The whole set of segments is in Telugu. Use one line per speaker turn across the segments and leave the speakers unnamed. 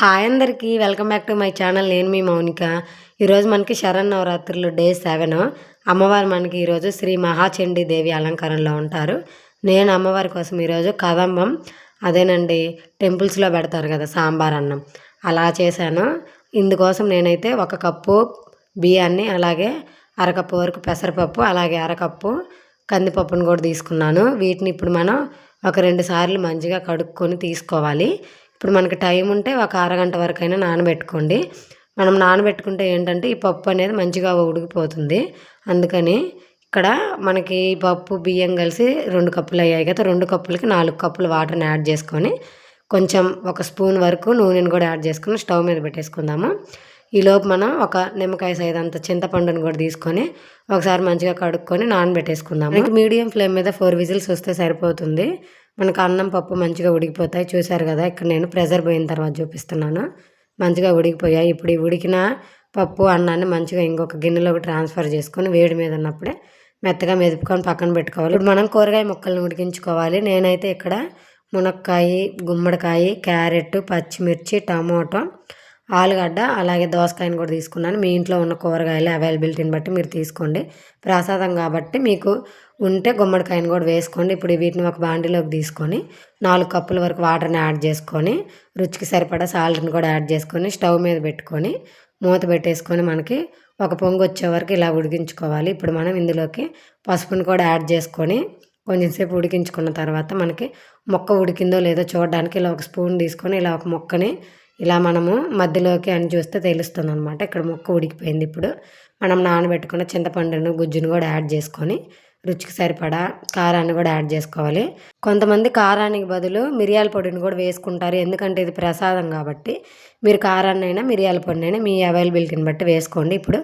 హాయ్ అందరికీ welcome back to my channel. నేను మీ మౌనిక. ఈరోజు మనకి శరణ్ నవరాత్రులు డే సెవెన్. అమ్మవారు మనకి ఈరోజు శ్రీ మహాచండీ దేవి అలంకారంలో ఉంటారు. నేను అమ్మవారి కోసం ఈరోజు కదంబం అదేనండి టెంపుల్స్లో పెడతారు కదా సాంబార్ అన్నం. అలా చేశాను. ఇందుకోసం నేనైతే ఒక కప్పు బియ్యాన్ని అలాగే అరకప్పు వరకు పెసరపప్పు అలాగే అరకప్పు కందిపప్పును కూడా తీసుకున్నాను. వీటిని ఇప్పుడు మనం ఒక రెండు సార్లు మంచిగా కడుక్కొని తీసుకోవాలి. ఇప్పుడు మనకి టైం ఉంటే ఒక అరగంట వరకు అయినా నానబెట్టుకోండి. మనం నానబెట్టుకుంటే ఏంటంటే ఈ పప్పు అనేది మంచిగా ఉడికిపోతుంది. అందుకని ఇక్కడ మనకి పప్పు బియ్యం కలిసి రెండు కప్పులు అయ్యాయి కదా రెండు కప్పులకి నాలుగు కప్పులు వాటర్ని యాడ్ చేసుకొని కొంచెం ఒక స్పూన్ వరకు నూనెని కూడా యాడ్ చేసుకొని స్టవ్ మీద పెట్టేసుకుందాము. ఈలోపు మనం ఒక నిమ్మకాయ సైజ్ అంత చింతపండుని కూడా తీసుకొని ఒకసారి మంచిగా కడుక్కొని నానబెట్టేసుకుందాం మీడియం ఫ్లేమ్ మీద ఫోర్ విజిల్స్ వస్తే సరిపోతుంది. మనకు అన్నం పప్పు మంచిగా ఉడికిపోతాయి. చూశారు కదా ఇక్కడ నేను ప్రెజర్ పోయిన తర్వాత చూపిస్తున్నాను. మంచిగా ఉడికిపోయాయి. ఇప్పుడు ఈ ఉడికిన పప్పు అన్నాన్ని మంచిగా ఇంకొక గిన్నెలోకి ట్రాన్స్ఫర్ చేసుకొని వేడి మీద ఉన్నప్పుడే మెత్తగా మెదుపుకొని పక్కన పెట్టుకోవాలి. ఇప్పుడు మనం కూరగాయ ముక్కలను ఉడికించుకోవాలి. నేనైతే ఇక్కడ మునక్కాయ గుమ్మడికాయ క్యారెట్ పచ్చిమిర్చి టమాటో ఆలుగడ్డ అలాగే దోసకాయని కూడా తీసుకున్నాను. మీ ఇంట్లో ఉన్న కూరగాయలు అవైలబిలిటీని బట్టి మీరు తీసుకోండి. ప్రసాదం కాబట్టి మీకు ఉంటే గుమ్మడికాయని కూడా వేసుకోండి. ఇప్పుడు వీటిని ఒక బాండిలోకి తీసుకొని నాలుగు కప్పుల వరకు వాటర్ని యాడ్ చేసుకొని రుచికి సరిపడా సాల్ట్ని కూడా యాడ్ చేసుకొని స్టవ్ మీద పెట్టుకొని మూత పెట్టేసుకొని మనకి ఒక పొంగు వచ్చే వరకు ఇలా ఉడికించుకోవాలి. ఇప్పుడు మనం ఇందులోకి పసుపుని కూడా యాడ్ చేసుకొని కొంచెం సేపు ఉడికించుకున్న తర్వాత మనకి మొక్క ఉడికిందో లేదో చూడడానికి ఇలా ఒక స్పూన్ తీసుకొని ఇలా ఒక మొక్కని ఇలా మనము మధ్యలోకి అని చూస్తే తెలుస్తుంది అనమాట ఇక్కడ ముక్క ఉడికిపోయింది ఇప్పుడు. మనం నానబెట్టుకున్న చింతపండును గుజ్జును కూడా యాడ్ చేసుకొని రుచికి సరిపడా కారాన్ని కూడా యాడ్ చేసుకోవాలి. కొంతమంది కారానికి బదులు మిరియాల పొడిని కూడా వేసుకుంటారు. ఎందుకంటే ఇది ప్రసాదం కాబట్టి మీరు కారాన్ని అయినా మిరియాల పొడిని అయినా మీ అవైలబిలిటీని బట్టి వేసుకోండి. ఇప్పుడు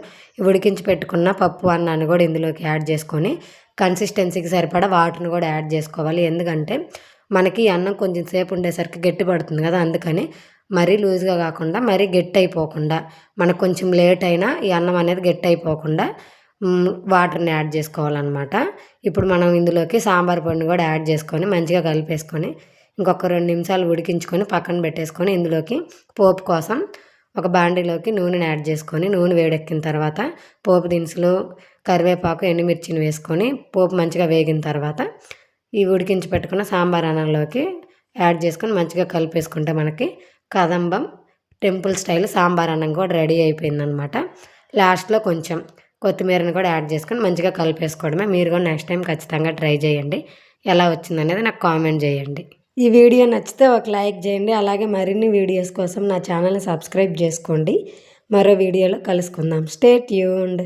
ఉడికించి పెట్టుకున్న పప్పు అన్నాన్ని కూడా ఇందులోకి యాడ్ చేసుకొని కన్సిస్టెన్సీకి సరిపడా వాటర్ని కూడా యాడ్ చేసుకోవాలి. ఎందుకంటే మనకి అన్నం కొంచెం సేపు ఉండేసరికి గట్టి పడుతుంది కదా అందుకని మరీ లూజ్గా కాకుండా మరీ గట్టి అయిపోకుండా మనకు కొంచెం లేట్ అయినా ఈ అన్నం అనేది గట్టి అయిపోకుండా వాటర్ని యాడ్ చేసుకోవాలన్నమాట. ఇప్పుడు మనం ఇందులోకి సాంబార్ పొడిని కూడా యాడ్ చేసుకొని మంచిగా కలిపేసుకొని ఇంకొక రెండు నిమిషాలు ఉడికించుకొని పక్కన పెట్టేసుకొని ఇందులోకి పోపు కోసం ఒక బాండీలోకి నూనెని యాడ్ చేసుకొని నూనె వేడెక్కిన తర్వాత పోపు దినుసులు కరివేపాకు ఎండుమిర్చిని వేసుకొని పోపు మంచిగా వేగిన తర్వాత ఈ ఉడికించి పెట్టుకున్న సాంబార్ అన్నంలోకి యాడ్ చేసుకొని మంచిగా కలిపేసుకుంటే మనకి కదంబం టెంపుల్ స్టైల్ సాంబార్ అన్నం కూడా రెడీ అయిపోయిందనమాట. లాస్ట్లో కొంచెం కొత్తిమీరని కూడా యాడ్ చేసుకొని మంచిగా కలిపేసుకోవడమే. మీరు కూడా నెక్స్ట్ టైం ఖచ్చితంగా ట్రై చేయండి. ఎలా వచ్చిందనేది నాకు కామెంట్ చేయండి. ఈ వీడియో నచ్చితే ఒక లైక్ చేయండి. అలాగే మరిన్ని వీడియోస్ కోసం నా ఛానల్ని సబ్స్క్రైబ్ చేసుకోండి. మరో వీడియోలో కలుసుకుందాం. Stay tuned.